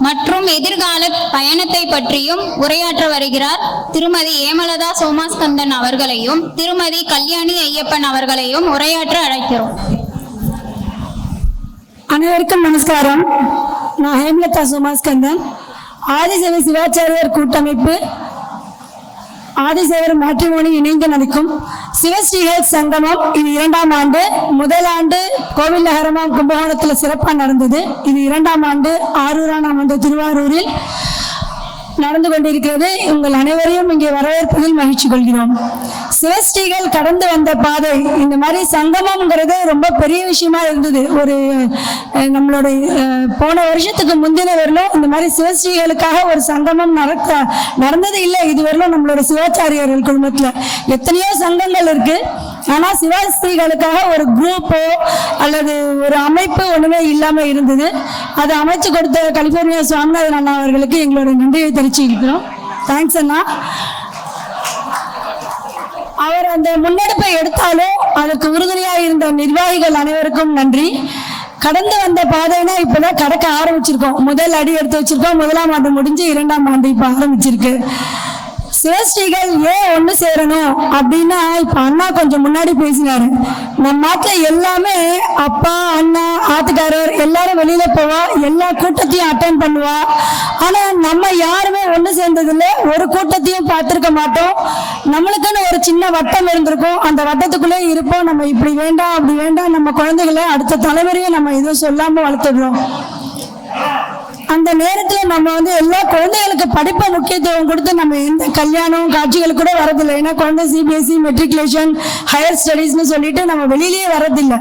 மற்றும் எதிர்கால பயணத்தை பற்றியும் உரையாற்ற வருகிறார் திருமதி ஏமலதா சோமாஸ்கந்தன் அவர்களையும் திருமதி கல்யாணி ஐயப்பன் அவர்களையும் உரையாற்ற அழைக்கிறோம். அனைவருக்கும் நமஸ்காரம். நான் ஹேமலதா சோமாஸ்கந்தன் ஆதிசேவை சிவாச்சாரியர் கூட்டமைப்பு ஆதிசேவர் மேட்ரிமோனி இணைந்து நடக்கும் சிவஸ்ரீகள் சங்கமம். இது இரண்டாம் ஆண்டு. முதல் ஆண்டு கோவில் நகரமாம் கும்பகோணத்தில் சிறப்பாக நடந்தது. இது இரண்டாம் ஆண்டு ஆரூராம் ஆண்டு திருவாரூரில் நடந்து கொண்டிருக்கிறது. உங்கள் அனைவரையும் இங்கே வரவேற்பதில் மகிழ்ச்சி கொள்கிறோம். சிவஸ்ரீகள் கடந்து வந்த பாதை. இந்த மாதிரி சங்கமம்ங்கிறது ரொம்ப பெரிய விஷயமா இருந்தது. ஒரு நம்மளோட போன வருஷத்துக்கு முந்தின வரலும் இந்த மாதிரி சிவஸ்ரீகளுக்காக ஒரு சங்கமம் நடக்க நடந்தது இல்லை. இதுவரையிலும் நம்மளோட சிவாச்சாரியர்கள் குடும்பத்தில் எத்தனையோ சங்கங்கள் இருக்கு. ஆனால் சிவஸ்ரீகளுக்காக ஒரு குரூப்போ அல்லது ஒரு அமைப்பு ஒன்றுமே இல்லாமல் இருந்தது. அதை அமைச்சு கொடுத்த கலிபோர்னியா சுவாமிநாதன் அண்ணா அவர்களுக்கு எங்களோட நன்றியை தெரிவிச்சுக்கிறோம். தேங்க்ஸ் அண்ணா. அவர் அந்த முன்னெடுப்பை எடுத்தாலும் அதற்கு உறுதுணையாக இருந்த நிர்வாகிகள் அனைவருக்கும் நன்றி. கடந்து வந்த பாதைனா இப்பதான் கடக்க ஆரம்பிச்சிருக்கோம். முதல் அடி எடுத்து வச்சிருக்கோம். முதலாம் ஆண்டு முடிஞ்சு இரண்டாம் ஆண்டு இப்ப ஆரம்பிச்சிருக்கு. சேஷ்டிகள் ஏன் ஒண்ணு சேரணும்? அப்படின்னா இப்ப அண்ணா கொஞ்சம் முன்னாடி பேசினாரு. நம்ம நாட்டுல எல்லாமே அப்பா அண்ணா ஆத்துக்காரர் எல்லாரும் வெளியில போவா எல்லா கூட்டத்தையும் அட்டன் பண்ணுவா. ஆனா நம்ம யாருமே ஒண்ணு சேர்ந்ததில்ல. ஒரு கூட்டத்தையும் பார்த்திருக்க மாட்டோம். நம்மளுக்குன்னு ஒரு சின்ன வட்டம் இருந்திருக்கும். அந்த வட்டத்துக்குள்ளே இருப்போம். நம்ம இப்படி வேண்டாம் அப்படி வேண்டாம். நம்ம குழந்தைகளை அடுத்த தலைமுறையை நம்ம எதுவும் சொல்லாம வளர்த்துடுறோம். அந்த நேரத்துல நம்ம வந்து எல்லா குழந்தைகளுக்கு படிப்பை முக்கியத்துவம் கொடுத்து நம்ம எந்த கல்யாணம் காட்சிகளுக்கு கூட வரதில்லை. ஏன்னா குழந்தை சிபிஎஸ்சி மெட்ரிகுலேஷன் ஹையர் ஸ்டடீஸ்னு சொல்லிட்டு நம்ம வெளியிலேயே வரதில்லை.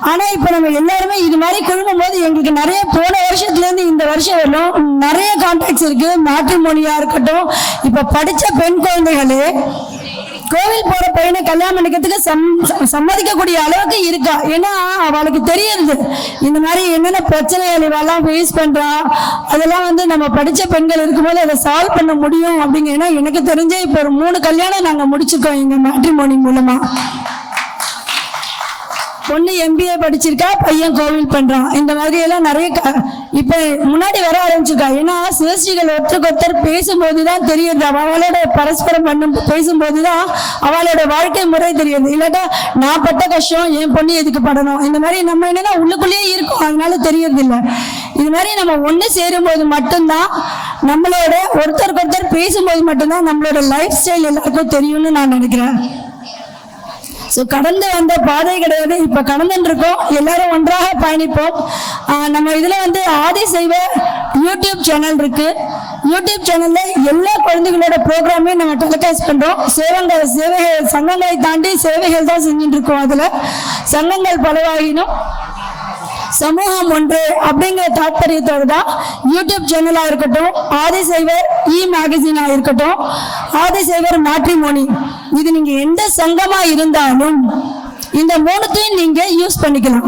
ஆனா இப்ப நம்ம எல்லாருமே இது மாதிரி குழுமும் போது எங்களுக்கு நிறைய போன வருஷத்துல இருந்து இந்த வருஷம் வரலும் நிறைய கான்டாக்ட்ஸ் இருக்கு. மேட்ரிமோனியா இருக்கட்டும். இப்ப படிச்ச பெண் குழந்தைகளே கோவில் போற பையனை கல்யாணம் பண்ணிக்கிறதுக்கு சம் சம்மதிக்கக்கூடிய அளவுக்கு இருக்கா? ஏன்னா அவளுக்கு தெரியுது இந்த மாதிரி என்னென்ன பிரச்சனைகள் இவெல்லாம் ஃபேஸ் பண்றா? அதெல்லாம் வந்து நம்ம படிச்ச பெண்கள் இருக்கும்போது அதை சால்வ் பண்ண முடியும் அப்படிங்க ஏன்னா எனக்கு தெரிஞ்சே இப்போ ஒரு மூணு கல்யாணம் நாங்கள் முடிச்சிருக்கோம் எங்க மேட்ரிமோனி மூலமா. பொண்ணு எம்பிஏ படிச்சிருக்கா பையன் கோவில் பண்றான். இந்த மாதிரி எல்லாம் நிறைய க- இப்ப முன்னாடி வர ஆரம்பிச்சிருக்கா. ஏன்னா சிவஸ்ரீகள் ஒருத்தருக்கு ஒருத்தர் பேசும்போது தான் தெரியுது அவளோட பரஸ்பரம் பண்ணும் பேசும்போது தான் அவளோட வாழ்க்கை முறை தெரியுது. இல்லாட்டா நான் பட்ட கஷ்டம் என் பொண்ணு எதுக்கு படணும்? இந்த மாதிரி நம்ம என்னன்னா உள்ளுக்குள்ளேயே இருக்கோம். அதனால தெரியறது இல்லை இது மாதிரி நம்ம ஒண்ணு சேரும்போது மட்டும்தான் நம்மளோட ஒருத்தருக்கு ஒருத்தர் பேசும்போது மட்டும்தான் நம்மளோட லைஃப் ஸ்டைல் எல்லாருக்கும் தெரியும்னு நான் நினைக்கிறேன். ஸோ கடந்து வந்த பாதை கிடையாது. இப்போ கடந்துருக்கோம் எல்லாரும் ஒன்றாக பயணிப்போம். நம்ம இதில் வந்து ஆதி செய்வ யூடியூப் சேனல் இருக்கு. யூடியூப் சேனல்ல எல்லா குழந்தைகளோட ப்ரோக்ராமே நம்ம டெலிகாஸ்ட் பண்றோம். சேவங்கள் சேவைகள் சங்கங்களை தாண்டி சேவைகள் தான் செஞ்சுட்டு இருக்கோம் அதுல. சங்கங்கள் பலவாகினும் சமூகம் ஒன்று அப்படிங்கிற தாற்பயத்தோடு தான் யூடியூப் சேனலாக இருக்கட்டும் ஆதிசைவர் இ மேகசினா இருக்கட்டும் ஆதிசைவர் மேட்ரிமோனி இது நீங்க எந்த சங்கமா இருந்தாலும் இந்த மூணுத்தையும் நீங்க யூஸ் பண்ணிக்கலாம்.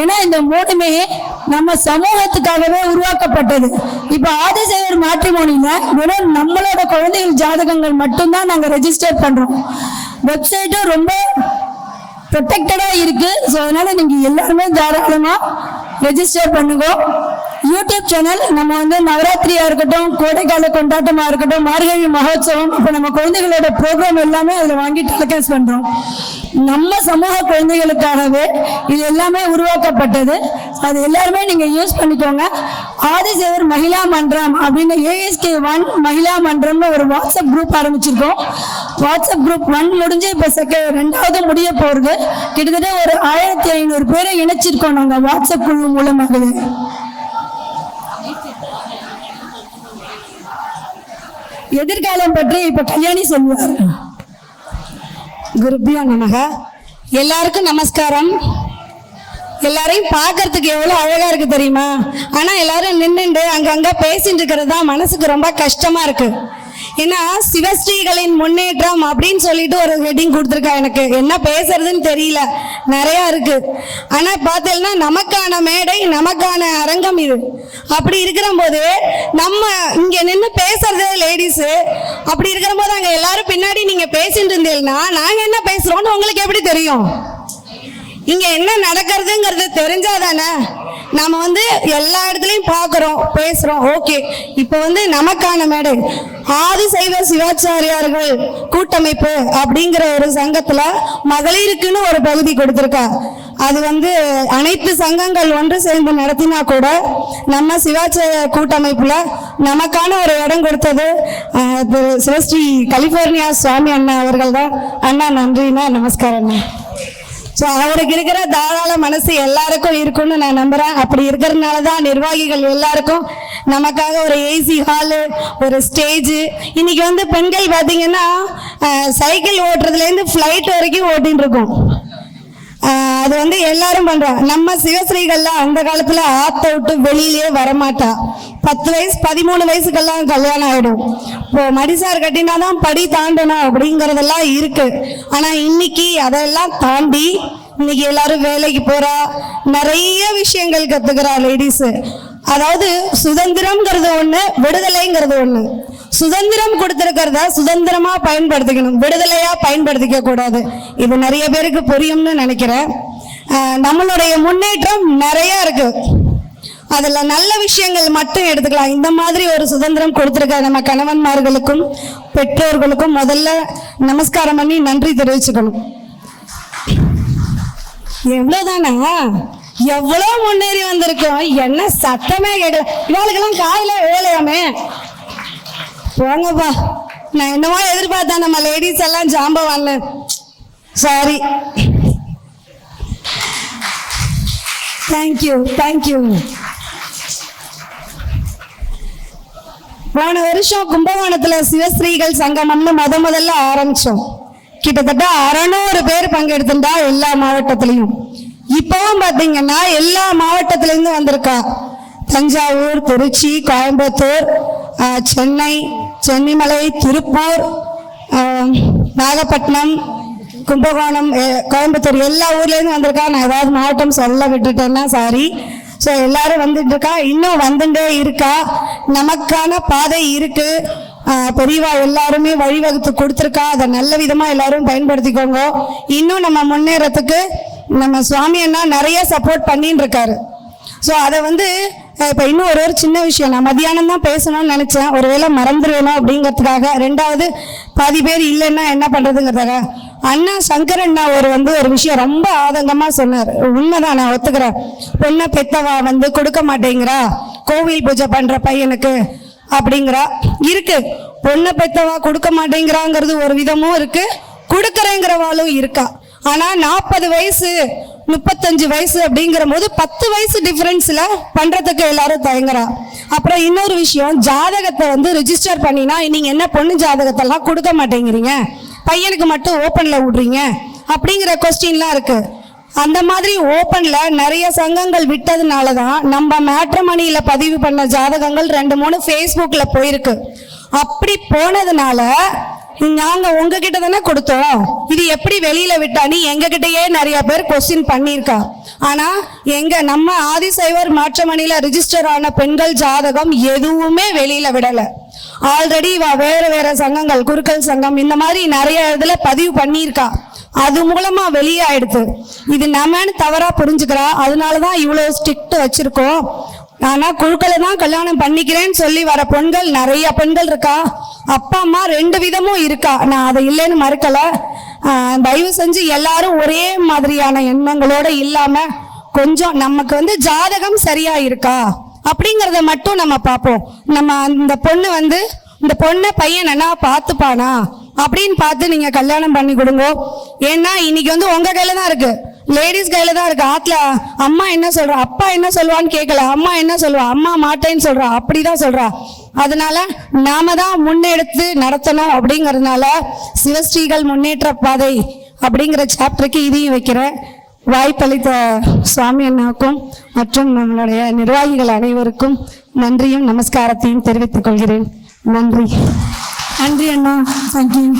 ஏன்னா இந்த மூணுமே நம்ம சமூகத்துக்காகவே உருவாக்கப்பட்டது. இப்ப ஆதிசேவர் மேட்ரிமோனியில வெறும் நம்மளோட குழந்தைகள் ஜாதகங்கள் மட்டும்தான் நாங்க ரெஜிஸ்டர் பண்றோம். வெப்சைட்டும் ரொம்ப ப்ரொடெக்டடா இருக்கு. ஸோ அதனால நீங்க எல்லாருமே தாராளமா ரெஜிஸ்டர் பண்ணுங்க. யூடியூப் சேனல் நம்ம வந்து நவராத்திரியா இருக்கட்டும் கோடைக்கால கொண்டாட்டமா இருக்கட்டும் மார்கழி மகோத்சவம் இப்போ நம்ம குழந்தைகளோட ப்ரோக்ராம் எல்லாமே அதில் வாங்கி டெலிகாஸ்ட் பண்றோம். நம்ம சமூக குழந்தைகளுக்காகவே இது எல்லாமே உருவாக்கப்பட்டது. அது எல்லாருமே நீங்க யூஸ் பண்ணிக்கோங்க. ஆதிசேவர் மகிழா மன்றம் அப்படின்னு ஏஎஸ்கே ஒன் மகிழா மன்றம்னு ஒரு வாட்ஸ்அப் குரூப் ஆரம்பிச்சிருக்கோம். வாட்ஸ்அப் குரூப் ஒன் முடிஞ்சு இப்போ செகண்ட் ரெண்டாவது முடிய போகிறது கிட்டத்தட்ட ஒரு ஆயிரத்தி ஐநூறு பேரை இணைச்சிருக்கோம் நாங்கள் வாட்ஸ்அப் குழு மூலமாகவே. எதிர்காலம் பற்றி இப்ப கல்யாணி சொல்லுவார். குருபியோ நமக. எல்லாருக்கும் நமஸ்காரம். எல்லாரையும் பார்க்கறதுக்கு எவ்வளோ அழகா இருக்கு தெரியுமா? ஆனா எல்லாரும் நின்றுண்டு அங்கங்க பேசிட்டு இருக்கிறது தான் மனசுக்கு ரொம்ப கஷ்டமா இருக்கு. ஏன்னா சிவஸ்ரீகளின் முன்னேற்றம் அப்படின்னு சொல்லிட்டு ஒரு ஹெட்டிங் கொடுத்துருக்கா எனக்கு. என்ன பேசுறதுன்னு தெரியல. நிறைய இருக்கு. ஆனா பார்த்தேன்னா நமக்கான மேடை நமக்கான அரங்கம் இது. அப்படி இருக்கிற போது நம்ம இங்க நின்று பேசுறது லேடிஸ் அப்படி இருக்கிற போது அங்க எல்லாரும் பின்னாடி நீங்க பேசிட்டு இருந்தீங்கன்னா நாங்க என்ன பேசுறோம்னு உங்களுக்கு எப்படி தெரியும்? இங்க என்ன நடக்கிறதுங்கிறது தெரிஞ்சாதானே? நாம வந்து எல்லா இடத்துலையும் பார்க்குறோம் பேசுகிறோம் ஓகே இப்போ வந்து நமக்கான மேடை. ஆதிசைவ சிவாச்சாரியார்கள் கூட்டமைப்பு அப்படிங்கிற ஒரு சங்கத்தில் மகளிருக்குன்னு ஒரு பகுதி கொடுத்துருக்கா. அது வந்து அனைத்து சங்கங்கள் ஒன்று சேர்ந்து நடத்தினா கூட நம்ம சிவாச்சாரிய கூட்டமைப்புல நமக்கான ஒரு இடம் கொடுத்தது திரு சிவஸ்ரீ கலிபோர்னியா சுவாமி அண்ணா அவர்கள் தான் அண்ணா நன்றிண்ணா. நமஸ்காரம் அண்ணா ஸோ அவருக்கு இருக்கிற தாராள மனசு எல்லாருக்கும் இருக்கும்னு நான் நம்புறேன். அப்படி இருக்கிறதுனால தான் நிர்வாகிகள் எல்லாருக்கும் நமக்காக ஒரு ஏசி ஹாலு ஒரு ஸ்டேஜு இன்னைக்கு வந்து பெண்கள் பார்த்தீங்கன்னா சைக்கிள் ஓட்டுறதுலேருந்து ஃப்ளைட் வரைக்கும் ஓட்டின்னு இருக்கோம் அது வந்து எல்லாரும் பண்றோம் நம்ம சிவஸ்ரீகள்லாம் அந்த காலத்துல ஆத்த விட்டு வெளியிலேயே வரமாட்டா. பத்து வயசு பதிமூணு வயசுக்கெல்லாம் கல்யாணம் ஆயிடும். இப்போ மடிசார் கட்டினாதான் படி தாண்டணும் அப்படிங்கறதெல்லாம் இருக்கு. ஆனா இன்னைக்கு அதெல்லாம் தாண்டி இன்னைக்கு எல்லாரும் வேலைக்கு போறா. நிறைய விஷயங்கள் கத்துக்கிறா லேடிஸ் அதாவது சுதந்திரம்ங்கிறது ஒண்ணு விடுதலைங்கிறது ஒண்ணு. சுதந்திரம் கொடுத்திருக்கிறத சுதந்திரமா பயன்படுத்திக்கணும். விடுதலையா பயன்படுத்திக்க கூடாது. இது நிறைய பேருக்கு புரியும்னு நினைக்கிறேன். நம்மளுடைய முன்னேற்றம் நிறைய இருக்கு. அதுல நல்ல விஷயங்கள் மட்டும் எடுத்துக்கலாம். இந்த மாதிரி ஒரு சுதந்திரம் கொடுத்திருக்க நம்ம கணவன்மார்களுக்கும் பெற்றோர்களுக்கும் முதல்ல நமஸ்காரம் பண்ணி நன்றி தெரிவிச்சுக்கணும். எவ்வளவுதானா? எவ்வளவு முன்னேறி வந்திருக்கோம். என்ன சத்தமே கேட்கல. இவாளுக்கெல்லாம் காயில வேலையாமே போங்கப்பா. நான் என்னமோ எதிர்பார்த்தேன் நம்ம லேடிஸ் எல்லாம் ஜாம்பவான்ல. சாரி தேங்க்யூ தேங்க்யூ போன வருஷம் கும்பகோணத்துல சிவஸ்ரீகள் சங்கமம்னு முத முதல்ல ஆரம்பிச்சோம். கிட்டத்தட்ட அறநூறு பேர் பங்கெடுத்துட்டா எல்லா மாவட்டத்திலையும். இப்பவும் பாத்தீங்கன்னா எல்லா மாவட்டத்திலிருந்து வந்திருக்கா. தஞ்சாவூர் திருச்சி கோயம்புத்தூர் சென்னை சென்னிமலை திருப்பூர் நாகப்பட்டினம் கும்பகோணம் கோயம்புத்தூர் எல்லா ஊர்லேருந்து வந்திருக்கா. நான் ஏதாவது மாவட்டம் சொல்ல விட்டுட்டேன்னா சாரி ஸோ எல்லாரும் வந்துட்டு இருக்கா இன்னும் வந்துட்டே இருக்கா. நமக்கான பாதை இருக்கு. பெரியவா எல்லாருமே வழிவகுத்து கொடுத்துருக்கா. அதை நல்ல விதமா எல்லாரும் பயன்படுத்திக்கோங்க. இன்னும் நம்ம முன்னேறத்துக்கு நம்ம சுவாமி அண்ணா நிறைய சப்போர்ட் பண்ணின்னு இருக்காரு ஸோ அதை வந்து இப்போ இன்னும் ஒரு ஒரு சின்ன விஷயம். நான் மதியானம் தான் பேசணும்னு நினச்சேன். ஒருவேளை மறந்துடுவேணும் அப்படிங்கிறதுக்காக. ரெண்டாவது பாதி பேர் இல்லைன்னா என்ன பண்றதுங்கிறதுக்காக. அண்ணா சங்கரண்ணா ஒரு வந்து ஒரு விஷயம் ரொம்ப ஆதங்கமா சொன்னார். உண்மைதான் நான் ஒத்துக்கிறேன். பொண்ணை பெத்தவா வந்து கொடுக்க மாட்டேங்கிறா? கோவில் பூஜை பண்ற பையனுக்கு அப்படிங்கிறா. இருக்கு. பொண்ணை பெத்தவா கொடுக்க மாட்டேங்கிறாங்கிறது ஒரு விதமும் இருக்கு. கொடுக்கறேங்கிறவாளும் இருக்கா. ஆனா நாற்பது வயசு முப்பத்தஞ்சு வயசு அப்படிங்கிற போது பத்து வயசு டிஃபரன்ஸ்ல பண்றதுக்கு எல்லாரும் தயங்குறா. அப்புறம் இன்னொரு விஷயம் ஜாதகத்தை வந்து ரிஜிஸ்டர் பண்ணினா நீங்க என்ன பொண்ணு ஜாதகத்தெல்லாம் கொடுக்க மாட்டேங்கிறீங்க? பையனுக்கு மட்டும் ஓப்பனில் விடுறீங்க? அப்படிங்கிற கொஸ்டின்லாம் இருக்குது அந்த மாதிரி ஓப்பனில் நிறைய சங்கங்கள் விட்டதுனால தான் நம்ம மேட்ரமணியில் பதிவு பண்ண ஜாதகங்கள் ரெண்டு மூணு ஃபேஸ்புக்கில் போயிருக்கு. அப்படி போனதுனால நாங்க உங்ககிட்ட தானே கொடுத்தோம். இது எப்படி வெளியில விட்டான்னு எங்ககிட்டயே நிறைய பேர் கொஸ்டின் பண்ணியிருக்கா. ஆனா எங்க நம்ம ஆதிசைவர் மாற்றமணியில ரிஜிஸ்டர் ஆன பெண்கள் ஜாதகம் எதுவுமே வெளியில விடல. ஆல்ரெடி இவ வேற வேற சங்கங்கள் குருக்கள் சங்கம் இந்த மாதிரி நிறைய இதுல பதிவு பண்ணியிருக்கா. அது மூலமா வெளியாயிடுது இது நம்மன்னு தவறா புரிஞ்சுக்கிறா. அதனாலதான் இவ்வளவு ஸ்ட்ரிக்ட் வச்சிருக்கோம். ஆனா குழுக்களை தான் கல்யாணம் பண்ணிக்கிறேன்னு சொல்லி வர பெண்கள் நிறைய பெண்கள் இருக்கா? அப்பா அம்மா ரெண்டு விதமும் இருக்கா. நான் அதை இல்லைன்னு மறுக்கல. தயவு செஞ்சு எல்லாரும் ஒரே மாதிரியான எண்ணங்களோட இல்லாம கொஞ்சம் நமக்கு வந்து ஜாதகம் சரியா இருக்கா? அப்படிங்கறத மட்டும் நம்ம பார்ப்போம். நம்ம அந்த பொண்ணு வந்து இந்த பொண்ணை பையன் என்ன பார்த்துப்பானா? அப்படின்னு பார்த்து நீங்க கல்யாணம் பண்ணி கொடுங்க. ஏன்னா இன்னைக்கு வந்து உங்க கையில தான் இருக்கு. லேடிஸ் கையில தான் இருக்கு. ஆத்துல அம்மா என்ன சொல்றா? அப்பா என்ன சொல்லுவான்னு கேட்கல அம்மா என்ன சொல்லுவா? அம்மா மாட்டேன்னு சொல்றா. அப்படிதான் சொல்றா. அதனால நாம தான் முன்னெடுத்து நடத்தணும் அப்படிங்கறதுனால சிவஸ்ரீகள் முன்னேற்ற பாதை அப்படிங்கிற சாப்டருக்கு இதையும் வைக்கிறேன். வாய்ப்பளித்த சுவாமி அண்ணாவுக்கும் மற்றும் நம்மளுடைய நிர்வாகிகள் அனைவருக்கும் நன்றியும் நமஸ்காரத்தையும் தெரிவித்துக் கொள்கிறேன். நன்றி. நன்றி அண்ணா. தேங்க்யூ